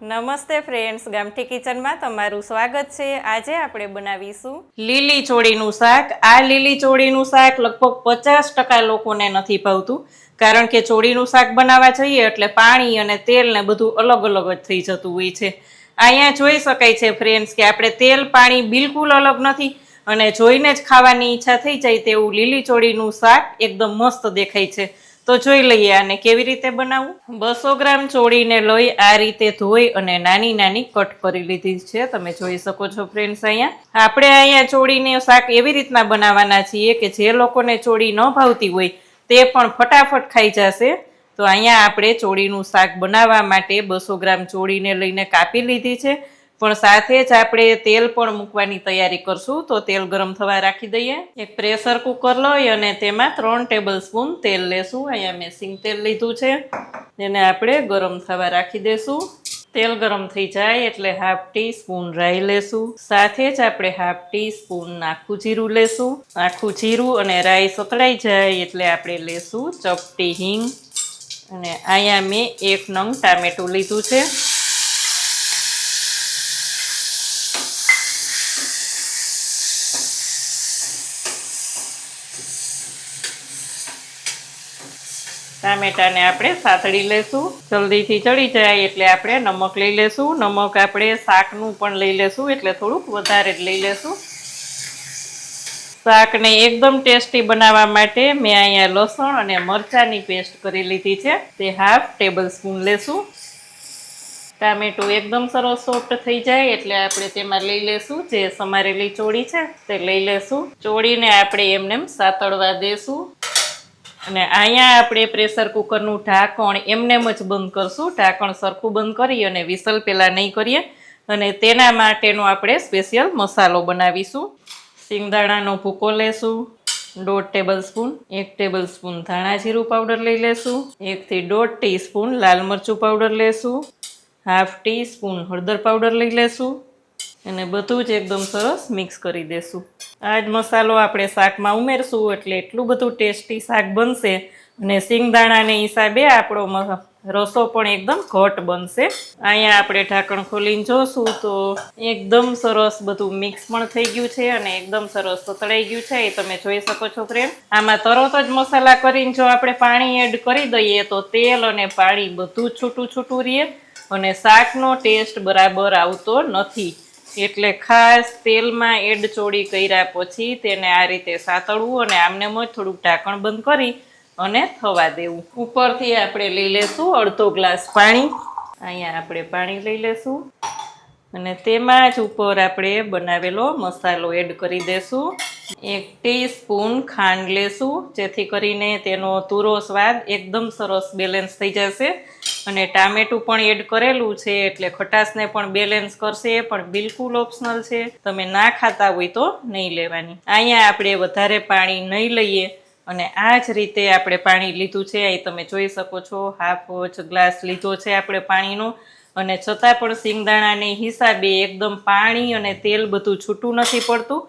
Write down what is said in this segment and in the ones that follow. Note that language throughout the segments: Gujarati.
નમસ્તે ફ્રેન્ડ્સ ગામઠી કિચનમાં તમારું સ્વાગત છે. આજે આપણે બનાવીશું લીલી ચોળીનું શાક. આ લીલી ચોળીનું શાક લગભગ પચાસ ટકા લોકોને નથી ભાવતું, કારણ કે ચોળીનું શાક બનાવવા જઈએ એટલે પાણી અને તેલ ને બધું અલગ અલગ જ થઈ જતું હોય છે. અહીંયા જોઈ શકાય છે ફ્રેન્ડ્સ કે આપણે તેલ પાણી બિલકુલ અલગ નથી અને જોઈને જ ખાવાની ઈચ્છા થઈ જાય તેવું લીલી ચોળીનું શાક એકદમ મસ્ત દેખાય છે. તો જોઈ લઈએ આને કેવી રીતે બનાવવું? બસો ગ્રામ ચોળીને લઈ આ રીતે ધોઈ અને નાની નાની કટ કરી લીધી છે. તમે જોઈ શકો છો ફ્રેન્ડ્સ અહીંયા. આપણે અહીંયા ચોળીને શાક એવી રીતના બનાવવાના છીએ કે જે લોકોને ચોળી ન ભાવતી હોય તે પણ ફટાફટ ખાઈ જશે. તો અહીંયા આપણે ચોળીનું શાક બનાવવા માટે બસો ગ્રામ ચોળીને લઈને કાપી લીધી છે. પણ સાથે જ આપણે તેલ પણ મૂકવાની તૈયારી કરશું. તો તેલ ગરમ થવા રાખી દઈએ. એક પ્રેશર કુકર લઈ અને તેમાં ત્રણ ટેબલ સ્પૂન તેલ લેશું. અહીંયા મેં સિંગ તેલ લીધું છે. તેને આપણે ગરમ થવા રાખી દેશું. તેલ ગરમ થઈ જાય એટલે હાફ ટી સ્પૂન રાઈ લેશું. સાથે જ આપણે હાફ ટી સ્પૂન આખું જીરું લેશું. આખું જીરું અને રાઈ સતળાઈ જાય એટલે આપણે લેશું ચપટી હિંગ. અને અહીંયા મેં એક નંગ ટામેટું લીધું છે. ટામેટાને આપણે સાતળી લેશું. જલ્દીથી ચડી જાય એટલે આપણે નમક લઈ લેશું. નમક આપણે શાકનું પણ લઈ લેશું, એટલે થોડુંક વધારે જ લઈ લેશું. શાકને એકદમ ટેસ્ટી બનાવવા માટે મેં અહીંયા લસણ અને મરચાંની પેસ્ટ કરી લીધી છે. તે હાફ ટેબલ સ્પૂન લેશું. ટામેટું એકદમ સરસ સોફ્ટ થઈ જાય એટલે આપણે તેમાં લઈ લેશું. જે સમારેલી ચોળી છે તે લઈ લેશું. ચોળીને આપણે એમને સાતળવા દેશું. અને અહીંયા આપણે પ્રેશર કુકરનું ઢાંકણ એમનેમ જ બંધ કરશું. ઢાંકણ સરખું બંધ કરી અને વિસલ પહેલાં નહીં કરીએ. અને તેના માટેનો આપણે સ્પેશિયલ મસાલો બનાવીશું. સિંગદાણાનો ભૂકો લેશું. દોઢ ટેબલ સ્પૂન, એક ટેબલ સ્પૂન ધાણા જીરું પાવડર લઈ લેશું. એકથી દોઢ ટીસ્પૂન લાલ મરચું પાવડર લેશું. હાફ ટી સ્પૂન હળદર પાવડર લઈ લેશું અને બધું જ એકદમ સરસ મિક્સ કરી દેશું. આ જ મસાલો આપણે શાકમાં ઉમેરશું એટલે એટલું બધું ટેસ્ટી શાક બનશે અને સિંગદાણાને હિસાબે આપણો રસો પણ એકદમ ઘટ બનશે. અહીંયા આપણે ઢાંકણ ખોલીને જોશું તો એકદમ સરસ બધું મિક્સ પણ થઈ ગયું છે અને એકદમ સરસ સતળાઈ ગયું છે, એ તમે જોઈ શકો છો ફ્રેન્ડ. આમાં તરત જ મસાલા કરીને જો આપણે પાણી એડ કરી દઈએ તો તેલ અને પાણી બધું છૂટું છૂટું રહે. અને શાકનો ટેસ્ટ બરાબર આવતો નથી. એટલે ખાસ તેલમાં એડ ચોળી કર્યા પછી તેને આ રીતે સાતળવું અને આમને જ થોડુંક ઢાંકણ બંધ કરી અને થવા દેવું. ઉપરથી આપણે લઈ લેશું અડધો ગ્લાસ પાણી. અહીંયા આપણે પાણી લઈ લેશું. અને તેમાં જ ઉપર આપણે બનાવેલો મસાલો એડ કરી દેશું. એક ટીસ્પૂન ખાંડ લેશું, જેથી કરીને તેનો તુરો સ્વાદ એકદમ સરસ બેલેન્સ થઈ જશે. અને ટામેટું પણ એડ કરેલું છે એટલે ખટાશને પણ બેલેન્સ કરશે, પણ બિલકુલ ઓપ્શનલ છે. તમે ના ખાતા હોય તો નહીં લેવાની. અહીંયા આપણે વધારે પાણી નહીં લઈએ અને આ જ રીતે આપણે પાણી લીધું છે. અહીં તમે જોઈ શકો છો હાફ વોચ ગ્લાસ લીધો છે આપણે પાણીનો. અને છતાં પણ સિંગદાણાને હિસાબે એકદમ પાણી અને તેલ બધું છૂટું નથી પડતું.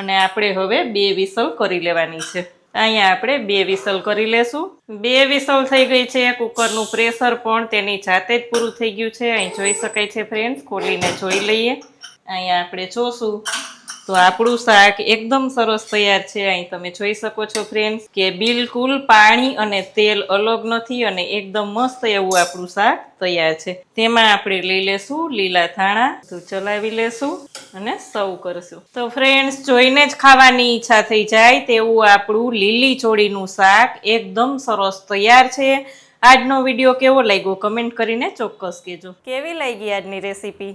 અને આપણે હવે બે વિસલ કરી લેવાની છે. અહીંયા આપણે બે વિસલ કરી લેશું. બે વિસલ થઈ ગઈ છે, કુકરનું પ્રેશર પણ તેની જાતે જ પૂરું થઈ ગયું છે. અહીં જોઈ શકાય છે ફ્રેન્ડ્સ ખોલીને જોઈ લઈએ. અહીંયા આપણે જોશું. તો આપણું શાક એકદમ સરસ તૈયાર છે. અહીં તમે જોઈ શકો છો ફ્રેન્ડ્સ કે બિલકુલ પાણી અને તેલ અલગ નથી અને એકદમ મસ્ત એવું આપણું શાક તૈયાર છે. તેમાં આપણે લઈ લેશું લીલા થાણા તો ચલાવી લેશું અને સર્વ કરશું. તો ફ્રેન્ડ્સ જોઈને જ ખાવાની ઈચ્છા થઈ જાય તેવું આપણું લીલી ચોળીનું શાક એકદમ સરસ તૈયાર છે. આજનો વીડિયો કેવો લાગ્યો? કમેન્ટ કરીને ચોક્કસ કહેજો. કેવી લાગી આજની રેસીપી